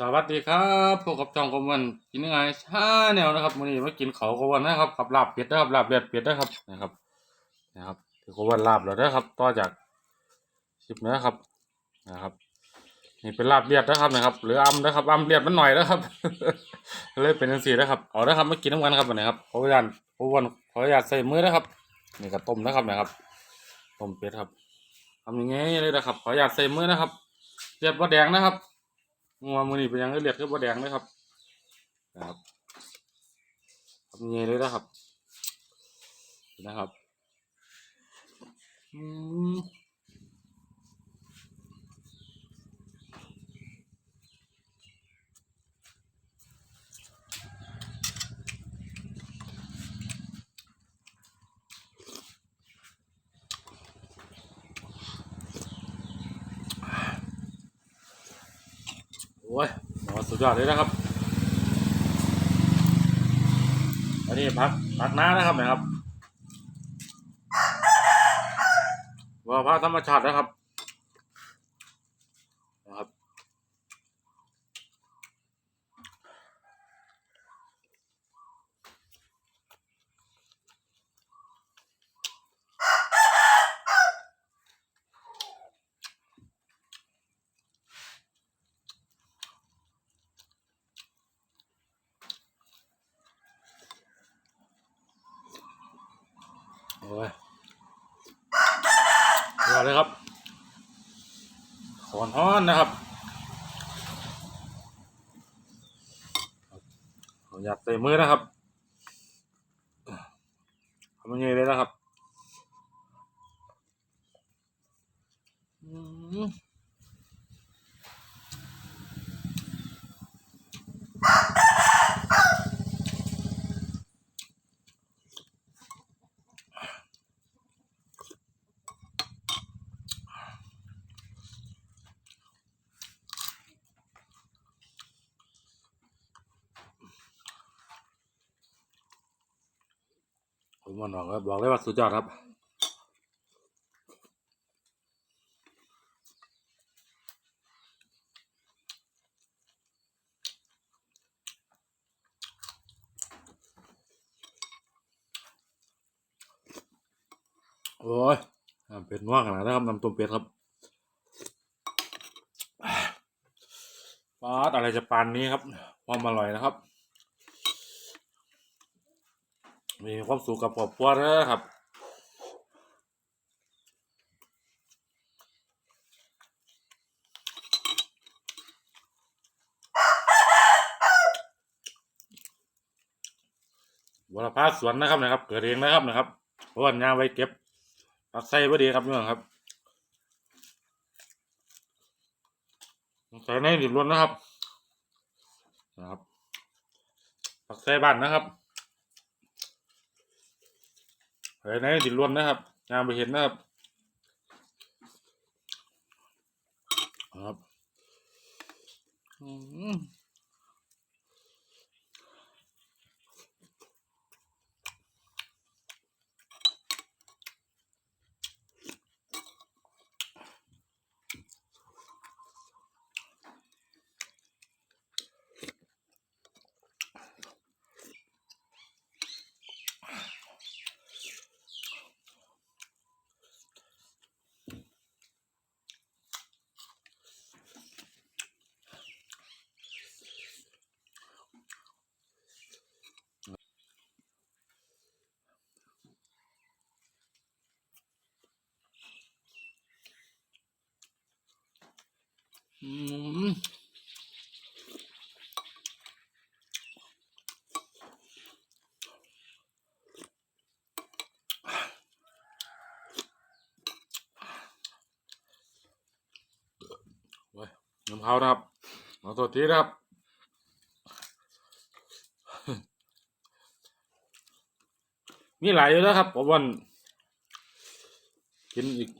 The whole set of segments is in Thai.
สวัสดีครับพวกกับจองกวันกินยังไงชาแนวนะครับวันนี้มากินเขากวันนะครับกับลาบเป็ดนะครับลาบเลือดเป็ดนะครับนะครับนะครับคือกวันลาบแล้วนะครับ ต่อจากคลิปนะครับนะครับนี่เป็นลาบเลียดนะครับนะครับ หรืออำนะครับอำเลียดมันหน่อยนะครับเลยเป็นจังซี่นะครับเอาละครับมากินน้ำกันครับวันนี้ครับขออนุญาตขอวันขออนุญาตใส่มือนะครับนี่ก็ต้มนะครับนะครับต้มเป็ดครับทำย่างงี้เลยนะครับขออนุญาตใส่มือนะครับเลียดว่าแดงนะครับ งัวมือนี่เป็นยังเลือดคือบ่แดงเลยครับนะครับทำยังไงเลยนะครับนะครับ อืม โอ้ยหมอสุดยอดเลยนะครับ อันนี้พักพักน้านะครับนะครับว่าพักธรรมชาตินะครับ โอ้ย รอเลยครับขอนฮ้อนนะครับขอยากใส่มือนะครับทำยังไงเลยนะครับ อืม ผมมันบอกเลยบอกเลยว่าสุดยอดครับโอ้ยเป็ดนัวขนาดนะครับนำต้มเป็ดครับปาดอะไรจะปานนี้ครับความอร่อยนะครับ มีความสุขกับครอบครัวนะครับวรภาสวนนะครับนะครับ เกิดเองนะครับนะครับเพราะว่างานไว้เก็บผักไส้พอดีครับพี่น้องครับใส่ในดิบล้วนนะครับ นะครับผักไส้บ้านนะครับ ใส่ในดิล้วนนะครับงามไปเห็นนะครับครับ อืม อืมเว้ย น้ำเผานะครับเอาตัวทีนะครับมีหลายอยู่แล้วครับผมวันกินอีก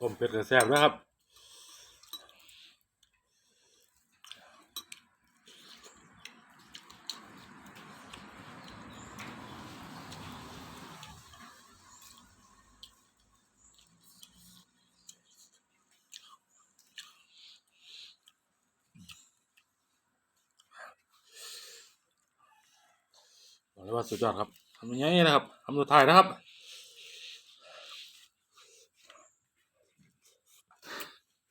ต้มเป็ดกระแซบนะครับ ว่าสุดยอดครับทำอย่างนี้นะครับทำสุดท้ายนะครับ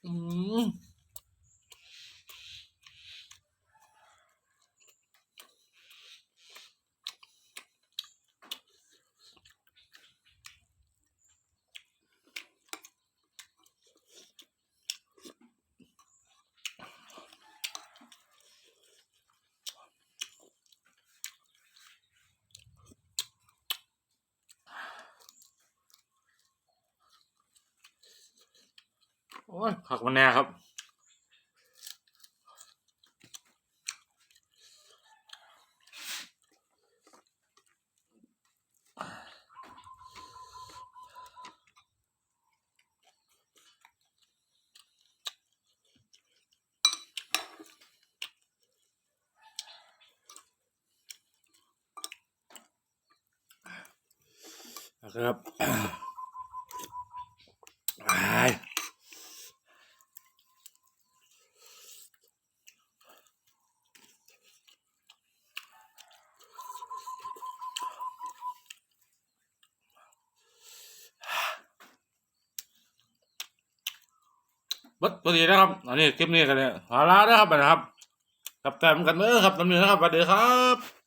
อืม โอ้ยผักมันแน่ครับนะครับ วัดพอดีนะครับ อันนี้คลิปนี้กันเนี่ยหาลานะครับนะครับกับแต้มกันเด้อครับตำนี้นะครับสวัสดีครับ